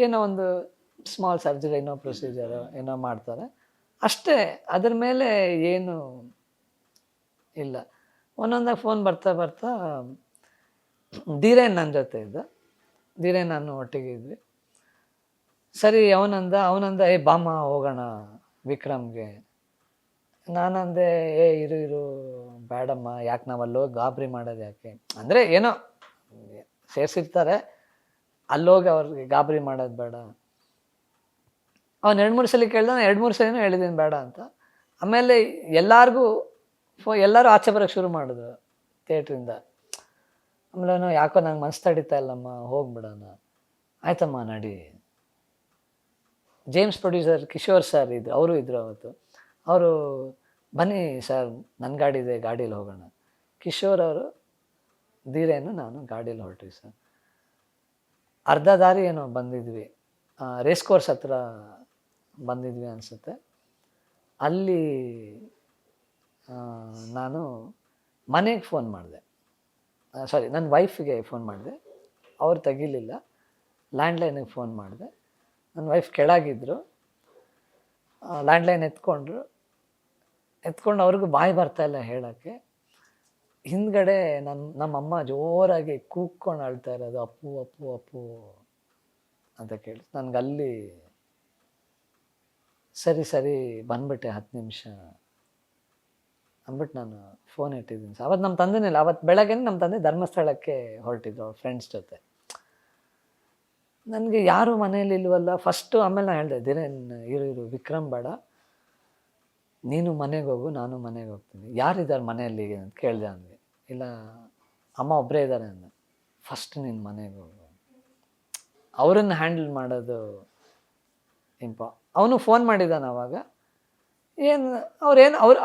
ಏನೋ ಒಂದು small surgery ಏನೋ ಪ್ರೊಸೀಜರ್ ಏನೋ ಮಾಡ್ತಾರೆ. ಅಷ್ಟೇ, ಅದ್ರ ಮೇಲೆ ಏನು ಇಲ್ಲ. ಒಂದೊಂದಾಗ ಫೋನ್ ಬರ್ತಾ ಬರ್ತಾ, ಧೀರೇನ್ ನನ್ನ ಜೊತೆ ಇದ್ದ. ಧೀರೇನ್ ನಾನು ಒಟ್ಟಿಗೆ ಇದ್ವಿ. ಸರಿ, ಅವನಂದ ಅವನಂದ, ಏ ಬಾಮ ಹೋಗೋಣ, ವಿಕ್ರಮ್ಗೆ. ನಾನಂದೆ, ಏ, ಇರು ಇರು, ಬೇಡಮ್ಮ, ಯಾಕೆ ನಾವಲ್ಲೋಗಿ ಗಾಬರಿ ಮಾಡೋದು ಯಾಕೆ? ಅಂದರೆ ಏನೋ, ಸೇರಿಸಿರ್ತಾರೆ. ಅಲ್ಲೋಗಿ ಅವ್ರಿಗೆ ಗಾಬರಿ ಮಾಡೋದು ಬೇಡ. ಅವ್ನು ಎರಡು ಮೂರು ಸಲ ಕೇಳ್ದ ಎರಡು ಮೂರು ಸಲಿನೂ ಹೇಳಿದ್ದೀನಿ ಬೇಡ ಅಂತ. ಆಮೇಲೆ ಎಲ್ಲರಿಗೂ ಫೋ, ಎಲ್ಲರೂ ಆಚೆ ಬರೋಕ್ಕೆ ಶುರು ಮಾಡಿದ್ರು ಥಿಯೇಟ್ರಿಂದ. ಆಮೇಲೆ ಯಾಕೋ ನಂಗೆ ಮನಸ್ಸು ತಡಿತಾ ಇಲ್ಲಮ್ಮ, ಹೋಗ್ಬಿಡೋಣ. ಆಯ್ತಮ್ಮ, ನಡಿ. ಜೇಮ್ಸ್ ಪ್ರೊಡ್ಯೂಸರ್ ಕಿಶೋರ್ ಸರ್ ಇದ್ರು, ಅವರು ಇದ್ರು ಅವತ್ತು. ಅವರು, ಬನ್ನಿ ಸರ್ ನನ್ನ ಗಾಡಿ ಇದೆ, ಗಾಡೀಲಿ ಹೋಗೋಣ. ಕಿಶೋರ್ ಅವರು, ಧೀರೇನು, ನಾನು ಗಾಡೀಲಿ ಹೊರಟ್ವಿ ಸರ್. ಅರ್ಧ ದಾರಿ ಏನೋ ಬಂದಿದ್ವಿ. ರೇಸ್ ಕೋರ್ಸ್ ಹತ್ರ ಬಂದಿದ್ವಿ ಅನಿಸುತ್ತೆ. ಅಲ್ಲಿ ನಾನು ಮನೆಗೆ ಫೋನ್ ಮಾಡಿದೆ. ಸಾರಿ ನನ್ನ ವೈಫ್ಗೆ ಫೋನ್ ಮಾಡಿದೆ. ಅವ್ರು ತೆಗಿಲಿಲ್ಲ. ಲ್ಯಾಂಡ್ಲೈನಿಗೆ ಫೋನ್ ಮಾಡಿದೆ. ನನ್ನ ವೈಫ್ ಕೆಳಗಿದ್ರು. ಲ್ಯಾಂಡ್ಲೈನ್ ಎತ್ಕೊಂಡ್ರು. ಎತ್ಕೊಂಡು ಅವ್ರಿಗೂ ಬಾಯಿ ಬರ್ತಾ ಇಲ್ಲ ಹೇಳೋಕ್ಕೆ. ಹಿಂದ್ಗಡೆ ನನ್ನ ನಮ್ಮಮ್ಮ ಜೋರಾಗಿ ಕೂಗ್ಕೊಂಡು ಅಳ್ತಾ ಇರೋದು, ಅಪ್ಪು ಅಪ್ಪು ಅಪ್ಪು ಅಂತ ಕೇಳಿ. ನನಗೆ ಅಲ್ಲಿ ಸರಿ ಸರಿ ಬಂದ್ಬಿಟ್ಟೆ ಹತ್ತು ನಿಮಿಷ ಅಂದ್ಬಿಟ್ಟು ನಾನು ಫೋನ್ ಇಟ್ಟಿದ್ದೀನಿ ಸರ್. ಅವತ್ತು ನಮ್ಮ ತಂದೆನೇ ಇಲ್ಲ. ಅವತ್ತು ಬೆಳಗ್ಗೆ ನಮ್ಮ ತಂದೆ ಧರ್ಮಸ್ಥಳಕ್ಕೆ ಹೊರಟಿದ್ರು ಅವ್ರ ಫ್ರೆಂಡ್ಸ್ ಜೊತೆ. ನನಗೆ ಯಾರು ಮನೇಲಿ ಇಲ್ವಲ್ಲ? ಫಸ್ಟು ಆಮೇಲೆ ನಾನು ಹೇಳಿದೆ, ಧೀರೇನ್, ಇರು ಇರು, ವಿಕ್ರಮ್ ಬೇಡ. ನೀನು ಮನೆಗೆ ಹೋಗು, ನಾನು ಮನೆಗೆ ಹೋಗ್ತೀನಿ. ಯಾರಿದ್ದಾರೆ ಮನೆಯಲ್ಲಿ? ಅಂತ ಕೇಳಿದೆ ನನಗೆ ಇಲ್ಲ, ಅಮ್ಮ ಒಬ್ಬರೇ ಇದ್ದಾರೆ ಅಂದ. ಫಸ್ಟ್ ನಿನ್ನ ಮನೆಗೆ ಹೋಗು. ಅವರನ್ನು ಹ್ಯಾಂಡಲ್ ಮಾಡೋದು ಇಂಪ ಅವನು ಫೋನ್ ಮಾಡಿದ್ದಾನೆ ಅವಾಗ. ಏನು ಅವ್ರೇನು ಅವ್ರು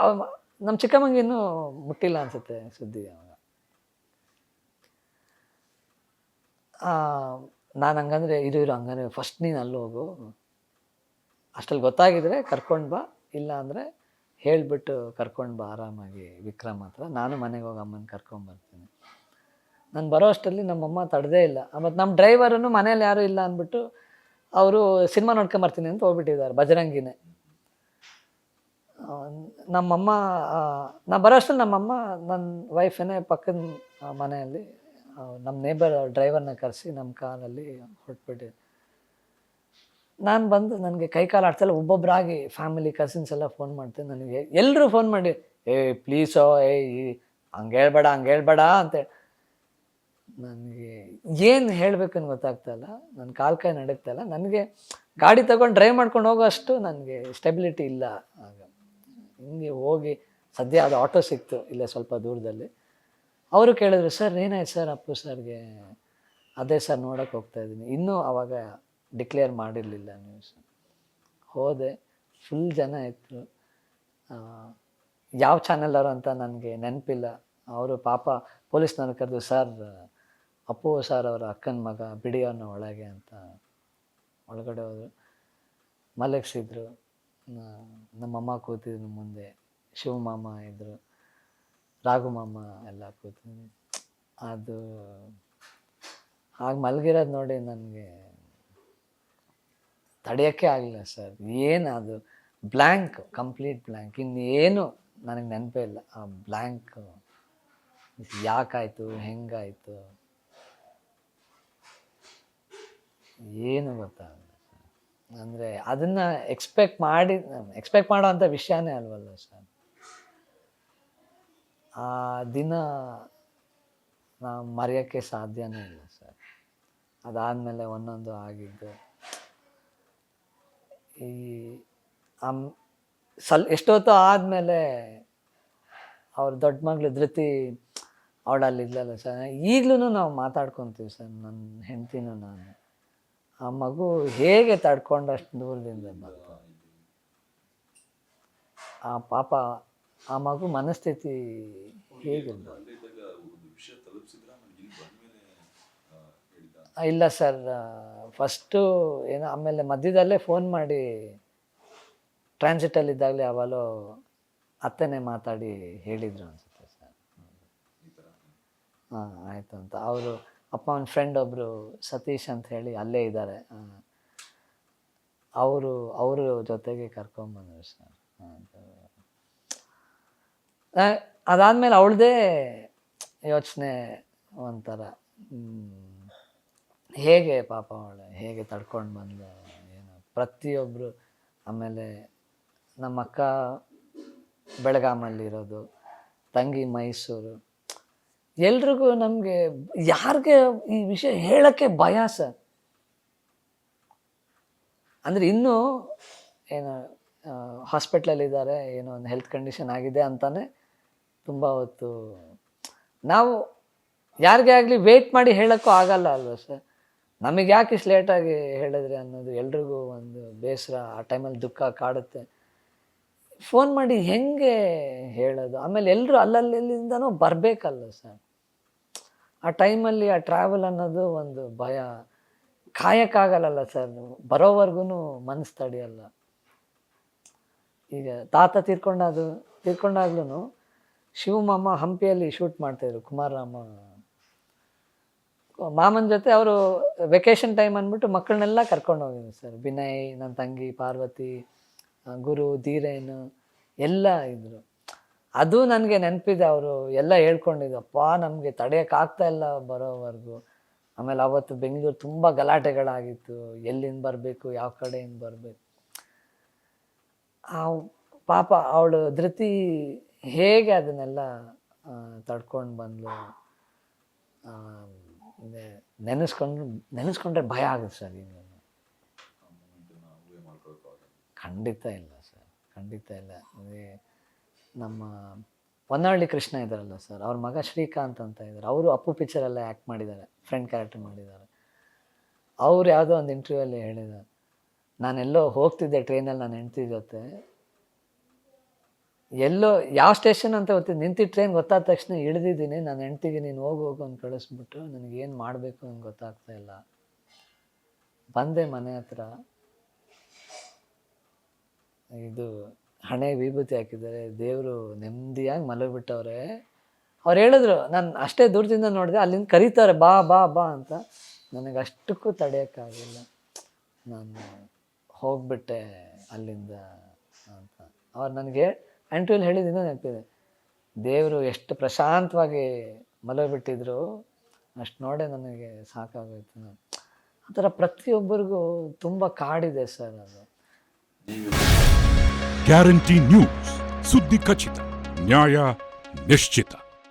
ನಮ್ಮ ಚಿಕ್ಕಮ್ಮಂಗೆ ಇನ್ನೂ ಮುಟ್ಟಿಲ್ಲ ಅನ್ಸುತ್ತೆ ಸುದ್ದಿ ಅವಾಗ. ನಾನು ಹಂಗಂದ್ರೆ ಇರು ಇರು, ಹಂಗಂದ್ರೆ ಫಸ್ಟ್ ನೀನು ಅಲ್ಲಿ ಹೋಗು ಅಷ್ಟಲ್ಲಿ ಗೊತ್ತಾಗಿದ್ರೆ ಕರ್ಕೊಂಡು ಬಾ, ಇಲ್ಲ ಅಂದರೆ ಹೇಳಿಬಿಟ್ಟು ಕರ್ಕೊಂಡು ಬಾ ಆರಾಮಾಗಿ ವಿಕ್ರಮ್ ಹತ್ರ. ನಾನು ಮನೆಗೆ ಹೋಗಿ ಅಮ್ಮನ ಕರ್ಕೊಂಡು ಬರ್ತೀನಿ. ನಾನು ಬರೋ ಅಷ್ಟರಲ್ಲಿ ನಮ್ಮಮ್ಮ ತಡದೇ ಇಲ್ಲ. ಮತ್ತು ನಮ್ಮ ಡ್ರೈವರನ್ನು ಮನೇಲಿ ಯಾರೂ ಇಲ್ಲ ಅಂದ್ಬಿಟ್ಟು ಅವರು ಸಿನಿಮಾ ನೋಡ್ಕೊಂಬರ್ತೀನಿ ಅಂತ ಹೋಗ್ಬಿಟ್ಟಿದ್ದಾರೆ ಬಜರಂಗಿನೇ ನಮ್ಮಮ್ಮ ನಾನು ನಾ ಬರೋ ಅಷ್ಟರಲ್ಲಿ ನಮ್ಮಮ್ಮ ನನ್ನ ವೈಫೇನೆ ಪಕ್ಕದ ಮನೆಯಲ್ಲಿ ನಮ್ಮ ನೇಬರ್ ಡ್ರೈವರ್ನ ಕರೆಸಿ ನಮ್ಮ ಕಾರಲ್ಲಿ ಹೊರಟ್ಬಿಟ್ಟು ನಾನು ಬಂದು ನನಗೆ ಕೈ ಕಾಲು ಆಡ್ತಲ್ಲ ಒಬ್ಬೊಬ್ಬರಾಗಿ ಫ್ಯಾಮಿಲಿ ಕಸಿನ್ಸ್ ಎಲ್ಲ ಫೋನ್ ಮಾಡ್ತೀನಿ. ನನಗೆ ಎಲ್ಲರೂ ಫೋನ್ ಮಾಡಿ, ಏ ಪ್ಲೀಸೋ ಏ ಹಂಗೆ ಹೇಳ್ಬೇಡ ಹಂಗೆ ಹೇಳ್ಬೇಡ ಅಂತೇಳಿ ನನಗೆ ಏನು ಹೇಳಬೇಕನ್ನು ಗೊತ್ತಾಗ್ತಾ ಇಲ್ಲ. ನನ್ನ ಕಾಲು ಕೈ ನಡೀತಾ ನನಗೆ ಗಾಡಿ ತಗೊಂಡು ಡ್ರೈವ್ ಮಾಡ್ಕೊಂಡು ಹೋಗೋ ಅಷ್ಟು ನನಗೆ ಸ್ಟೆಬಿಲಿಟಿ ಇಲ್ಲ. ಆಗ ಹಿಂಗೆ ಹೋಗಿ, ಸದ್ಯ ಅದು ಆಟೋ ಸಿಕ್ತು, ಇಲ್ಲೇ ಸ್ವಲ್ಪ ದೂರದಲ್ಲಿ. ಅವರು ಕೇಳಿದ್ರು, ಸರ್, ಏನಾಯ್ತು ಸರ್ ಅಪ್ಪು ಸರ್ಗೆ? ಅದೇ ಸರ್, ನೋಡೋಕೆ ಹೋಗ್ತಾ ಇದ್ದೀನಿ. ಇನ್ನೂ ಅವಾಗ ಡಿಕ್ಲೇರ್ ಮಾಡಿರಲಿಲ್ಲ ನ್ಯೂಸ್ ಹೋದೆ ಫುಲ್ ಜನ ಇತ್ತು ಯಾವ ಚಾನೆಲ್ ಅಂತ ನನಗೆ ನೆನಪಿಲ್ಲ. ಅವರು ಪಾಪ ಪೊಲೀಸ್ನವ್ರು ಕರೆದು, ಸರ್, ಅಪ್ಪು ಸರ್ ಅವರ ಅಕ್ಕನ ಮಗ ಬಿಡಿ ಅವನ ಒಳಗೆ ಅಂತ ಒಳಗಡೆ ಹೋದರು. ಮಲಗಿಸಿದ್ರು. ನಮ್ಮಮ್ಮ ಕೂತಿದ್ರು ಮುಂದೆ. ಶಿವಮಾಮ ಇದ್ದರು ರಾಘು ಮಾಮ ಎಲ್ಲ ಕೂತಿದ್ರು. ಅದು, ಹಾಗೆ ಮಲಗಿರೋದು ನೋಡಿ ನನಗೆ ತಡೆಯೋಕ್ಕೆ ಆಗಲಿಲ್ಲ ಸರ್. ಏನು ಅದು ಬ್ಲ್ಯಾಂಕ್, ಕಂಪ್ಲೀಟ್ ಬ್ಲ್ಯಾಂಕ್. ಇನ್ನೇನು ನನಗೆ ನೆನಪೇ ಇಲ್ಲ. ಆ ಬ್ಲ್ಯಾಂಕ್ ಯಾಕಾಯಿತು, ಹೆಂಗಾಯಿತು? ಏನು ಗೊತ್ತಾಗಲ್ಲ ಅಂದರೆ ಅದನ್ನು ಎಕ್ಸ್ಪೆಕ್ಟ್ ಮಾಡಿ, ಎಕ್ಸ್ಪೆಕ್ಟ್ ಮಾಡೋ ವಿಷಯನೇ ಅಲ್ವಲ್ಲ ಸರ್. ಆ ದಿನ ನಾವು ಮರೆಯೋಕ್ಕೆ ಸಾಧ್ಯನೇ ಇಲ್ಲ ಸರ್. ಅದಾದಮೇಲೆ ಒಂದೊಂದು ಆಗಿದ್ದು. ಈ ಅಮ್ ಸಲ್ ಎಷ್ಟೊತ್ತು ಆದಮೇಲೆ ಅವ್ರ ದೊಡ್ಡ ಮಗಳು ಧೃತಿ ಅವಳಲ್ಲಿದ್ದಲ್ಲ ಸರ್ ಈಗಲೂ ನಾವು ಮಾತಾಡ್ಕೊತೀವಿ ಸರ್ ನನ್ನ ಹೆಂಡ್ತಿನೂ ನಾನು. ಆ ಮಗು ಹೇಗೆ ತಡ್ಕೊಂಡು ಅಷ್ಟು ದೂರದಿಂದ ಬಂತು? ಆ ಪಾಪ ಆ ಮಗು ಮನಸ್ಥಿತಿ ಹೇಗೆ ಇಲ್ಲ ಸರ್ ಫಸ್ಟು ಏನೋ ಆಮೇಲೆ ಮಧ್ಯದಲ್ಲೇ ಫೋನ್ ಮಾಡಿ ಟ್ರಾನ್ಸಿಟಲ್ಲಿ ಇದ್ದಾಗಲೇ ಅವಳು ಅತ್ತೆನೇ ಮಾತಾಡಿ ಹೇಳಿದರು ಅನಿಸುತ್ತೆ ಸರ್ ಹಾಂ, ಆಯಿತು ಅಂತ. ಅವರು, ಅಪ್ಪ ಅವನ ಫ್ರೆಂಡ್ ಒಬ್ಬರು ಸತೀಶ್ ಅಂತ ಹೇಳಿ ಅಲ್ಲೇ ಇದ್ದಾರೆ. ಅವರು, ಅವರ ಜೊತೆಗೆ ಕರ್ಕೊಂಬಂದರು ಸರ್ ಅದು ಅದಾದಮೇಲೆ ಅವಳದೇ ಯೋಚನೆ ಒಂಥರ. ಹೇಗೆ ಪಾಪ ಅವಳು? ಹೇಗೆ ತಡ್ಕೊಂಡು ಬಂದ? ಏನು ಪ್ರತಿಯೊಬ್ಬರು ಆಮೇಲೆ ನಮ್ಮ ಅಕ್ಕ ಬೆಳಗಾಮಲ್ಲಿರೋದು ತಂಗಿ ಮೈಸೂರು. ಎಲ್ರಿಗೂ ನಮಗೆ ಯಾರಿಗೆ ಈ ವಿಷಯ ಹೇಳೋಕ್ಕೆ ಭಯ ಸರ್? ಅಂದರೆ ಇನ್ನೂ ಏನು ಹಾಸ್ಪಿಟ್ಲಲ್ಲಿದ್ದಾರೆ ಏನೋ ಒಂದು ಹೆಲ್ತ್ ಕಂಡೀಷನ್ ಆಗಿದೆ ಅಂತಾನೆ ತುಂಬ ಹೊತ್ತು ನಾವು ಯಾರಿಗೇ ಆಗಲಿ ವೇಟ್ ಮಾಡಿ ಹೇಳೋಕ್ಕೂ ಆಗಲ್ಲ ಅಲ್ವಾ ಸರ್? ನಮಗೆ ಯಾಕೆ ಇಷ್ಟು ಲೇಟಾಗಿ ಹೇಳಿದ್ರಿ ಅನ್ನೋದು ಎಲ್ರಿಗೂ ಒಂದು ಬೇಸರ, ಆ ಟೈಮಲ್ಲಿ ದುಃಖ ಕಾಡುತ್ತೆ. ಫೋನ್ ಮಾಡಿ ಹೆಂಗೆ ಹೇಳೋದು? ಆಮೇಲೆ ಎಲ್ಲರೂ ಅಲ್ಲಲ್ಲಿಂದನೂ ಬರಬೇಕಲ್ಲ ಸರ್ ಆ ಟೈಮಲ್ಲಿ ಆ ಟ್ರಾವೆಲ್ ಅನ್ನೋದು ಒಂದು ಭಯ. ಕಾಯಕ್ಕಾಗಲ್ಲಲ್ಲ ಸರ್ ಬರೋವರೆಗೂ ಮನಸ್ಸು ತಡೆಯಲ್ಲ. ಈಗ ತಾತ ತೀರ್ಕೊಂಡಾದ್ರು ತೀರ್ಕೊಂಡಾಗ್ಲೂ ಶಿವಮಾಮ ಹಂಪಿಯಲ್ಲಿ ಶೂಟ್ ಮಾಡ್ತಾಯಿದ್ರು ಕುಮಾರರಾಮ ಮಾಮನ ಜೊತೆ ಅವರು ವೆಕೇಶನ್ ಟೈಮ್ ಅಂದ್ಬಿಟ್ಟು ಮಕ್ಕಳನ್ನೆಲ್ಲ ಕರ್ಕೊಂಡು ಹೋಗಿದ್ವಿ ಸರ್ ವಿನಯ್ ನನ್ನ ತಂಗಿ, ಪಾರ್ವತಿ ಗುರು, ಧೀರೇನ್ ಎಲ್ಲ ಇದ್ರು. ಅದು ನನಗೆ ನೆನಪಿದೆ ಅವರು ಎಲ್ಲ ಹೇಳ್ಕೊಂಡಿದ್ದಪ್ಪ ನಮಗೆ ತಡೆಯೋಕ್ಕಾಗ್ತಾ ಇಲ್ಲ ಬರೋವರೆಗೂ. ಆಮೇಲೆ ಅವತ್ತು ಬೆಂಗಳೂರು ತುಂಬ ಗಲಾಟೆಗಳಾಗಿತ್ತು. ಎಲ್ಲಿಂದ ಬರಬೇಕು, ಯಾವ ಕಡೆಯಿಂದ ಬರಬೇಕು? ಪಾಪ ಅವಳು ಧೃತಿ ಹೇಗೆ ಅದನ್ನೆಲ್ಲ ತಡ್ಕೊಂಡು ನೆ- ನೆನೆಸ್ಕೊಂಡು, ನೆನೆಸ್ಕೊಂಡ್ರೆ ಭಯ ಆಗುತ್ತೆ ಸರ್ ಈಗ ಖಂಡಿತ ಇಲ್ಲ ಸರ್, ಖಂಡಿತ ಇಲ್ಲ. ಅದೇ ನಮ್ಮ ಹೊನ್ನಾಳಿ ಕೃಷ್ಣ ಇದ್ದಾರಲ್ಲ ಸರ್, ಅವ್ರ ಮಗ ಶ್ರೀಕಾಂತ್ ಅಂತ ಇದ್ದಾರೆ. ಅವರು ಅಪ್ಪು ಪಿಕ್ಚರೆಲ್ಲ ಆ್ಯಕ್ಟ್ ಮಾಡಿದ್ದಾರೆ ಫ್ರೆಂಡ್ ಕ್ಯಾರೆಕ್ಟರ್ ಮಾಡಿದ್ದಾರೆ. ಅವ್ರು ಯಾವುದೋ ಒಂದು ಇಂಟರ್ವ್ಯೂಯಲ್ಲಿ ಹೇಳಿದ್ದಾರೆ. ನಾನೆಲ್ಲೋ ಹೋಗ್ತಿದ್ದೆ ಟ್ರೈನಲ್ಲಿ ನಾನು ಹೆಂಡ್ತಿ ಜೊತೆ. ಎಲ್ಲೋ ಯಾವ ಸ್ಟೇಷನ್ ಅಂತ ಗೊತ್ತಿದ್ದು ನಿಂತಿದ್ದ ಟ್ರೈನ್ ಗೊತ್ತಾದ ತಕ್ಷಣ ಇಳಿದಿದ್ದೀನಿ. ನನ್ನ ಹೆಂಡ್ತಿಗೆ, ನೀನು ಹೋಗಿ ಹೋಗು ಅಂತ ಕಳಿಸ್ಬಿಟ್ಟು ನನಗೇನು ಮಾಡಬೇಕು ಅಂತ ಗೊತ್ತಾಗ್ತಾ ಇಲ್ಲ. ಬಂದೆ ಮನೆ ಹತ್ರ. ಇದು ಹಣೆ ವಿಭೂತಿ ಹಾಕಿದ್ದಾರೆ. ದೇವರು ನೆಮ್ಮದಿಯಾಗಿ ಮಲಗಿಬಿಟ್ಟವ್ರೆ ಅವ್ರು ಹೇಳಿದ್ರು, ನಾನು ಅಷ್ಟೇ ದೂರದಿಂದ ನೋಡಿದೆ, ಅಲ್ಲಿಂದ ಕರೀತಾರೆ, ಬಾ ಬಾ ಬಾ ಅಂತ. ನನಗೆ ಅಷ್ಟಕ್ಕೂ ತಡೆಯೋಕ್ಕಾಗಿಲ್ಲ ನಾನು ಹೋಗ್ಬಿಟ್ಟೆ ಅಲ್ಲಿಂದ ಅಂತ. ಅವ್ರು ನನಗೆ ಆ್ಯಂಟ್ರಿಯಲ್ಲಿ ಇನ್ನೂ ನೆನಪಿದೆ. ದೇವರು ಎಷ್ಟು ಪ್ರಶಾಂತವಾಗಿ ಮಲಗಿಬಿಟ್ಟಿದ್ರು ಅಷ್ಟು ನೋಡೇ ನನಗೆ ಸಾಕಾಗೋಯ್ತು ಆ ಥರ ಪ್ರತಿಯೊಬ್ಬರಿಗೂ ತುಂಬ ಕಾಡಿದೆ ಸರ್ ಅದು. ಗ್ಯಾರಂಟಿ ನ್ಯೂಸ್ ಸುದ್ದಿ ಖಚಿತ ನ್ಯಾಯ ನಿಶ್ಚಿತ